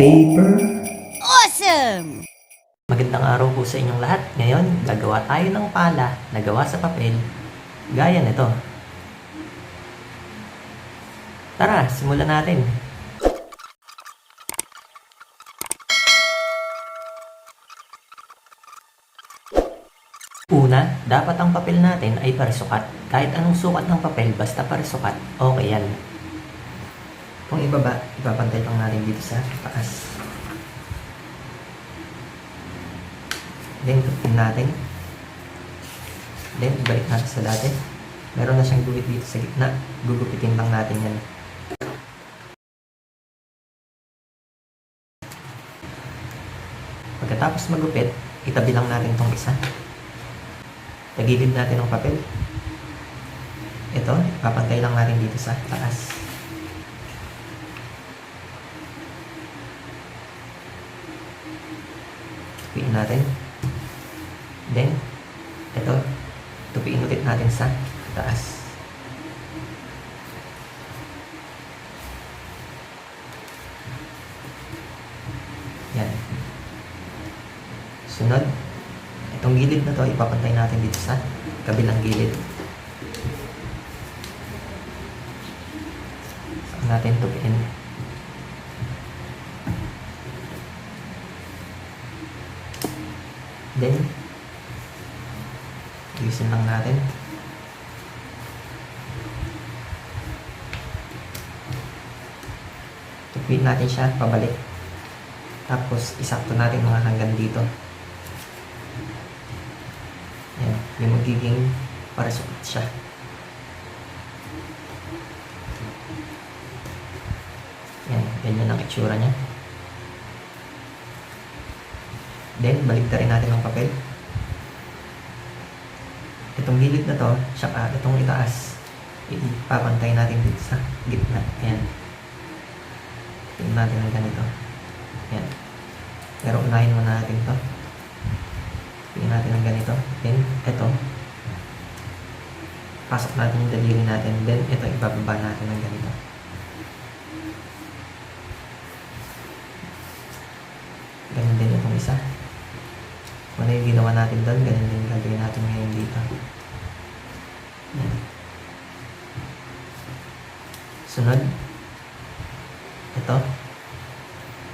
paper. Awesome! Magandang araw po sa inyong lahat. Ngayon, gagawa tayo ng pala na gawa sa papel gaya nito. Tara, simulan natin. Una, dapat ang papel natin ay parisukat. Kahit anong sukat ng papel, basta parisukat, okay yan. Kung ibaba, ipapantay lang natin dito sa taas. Then, tupin natin. Then, balik natin sa dati. Meron na siyang guhit dito sa gitna. Gugupitin lang natin yan. Pagkatapos magupit, itabi lang natin tong isa. Tagilid natin ang papel. Ito, papantay lang natin dito sa taas. Tupiin natin. Then, ito, tupiin ulit natin sa taas. Yan. Sunod, itong gilid na to, ipapantay natin dito sa kabilang gilid. Saan natin tupiin? Then, ayusin lang natin. Tupiin natin siya pabalik. Tapos, isakto natin mga hanggang dito. Yan, yung magiging parasukot siya. Yan, ganyan ang itsura niya. Then, baligtarin natin ang papel. Itong gilid na to, saka itong itaas, ipapantay natin dito sa gitna. Ayan. Tingnan natin ang ganito. Ayan. Pero unahin muna natin to. Tingnan natin ang ganito. Then, ito. Pasok natin yung daliri natin. Then, ito ibababa natin ng ganito. Ganun din itong isa. Kung ano yung ginawa natin doon, ganun din gagawin natin ngayon dito. Yan. Sunod. Ito.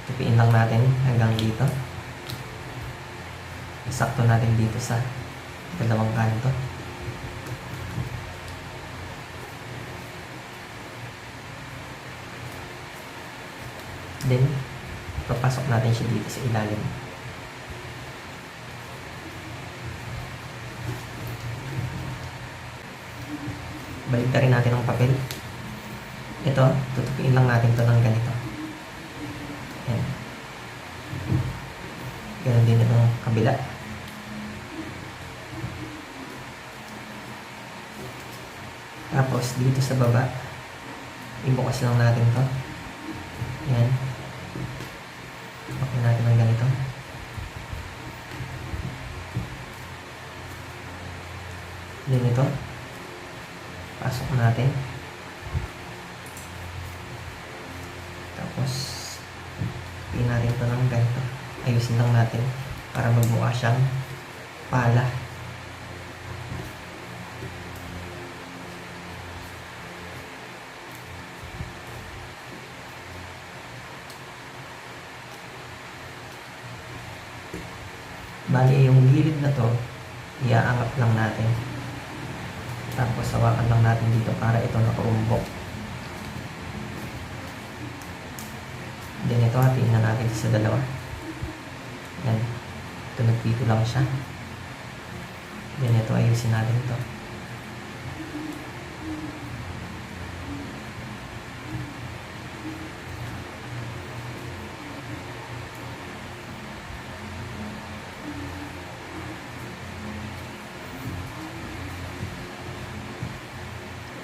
Tupiin lang natin hanggang dito. Isakto natin dito sa dalawang kanto. Then, papasok natin siya dito sa ilalim. Baligtarin natin ang papel. Ito, tutupiin lang natin to ng ganito. Yan. Ganon din itong kabila. Tapos, dito sa baba, ibukas lang natin to. Yan. Okay natin ng ganito. Then ito. Pasok natin. Tapos, pin natin ito ng ganito. Ayusin lang natin para magbuka siyang pala. Bali, yung gilid na to, iaangat lang natin. Tapos, hawakan lang natin dito para ito nakarumbok. Then, ito hatiin na natin sa dalawa. Yan. Ito nagpito lang siya. Then, ito ayusin natin ito.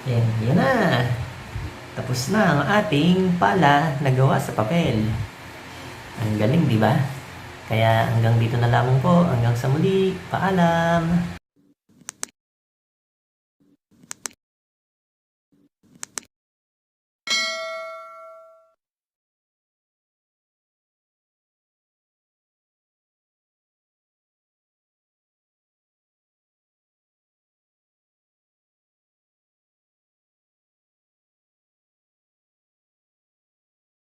Yan, yan na. Tapos na ang ating pala na gawa sa papel. Ang galing, di ba? Kaya hanggang dito na lamang po. Hanggang sa muli. Paalam!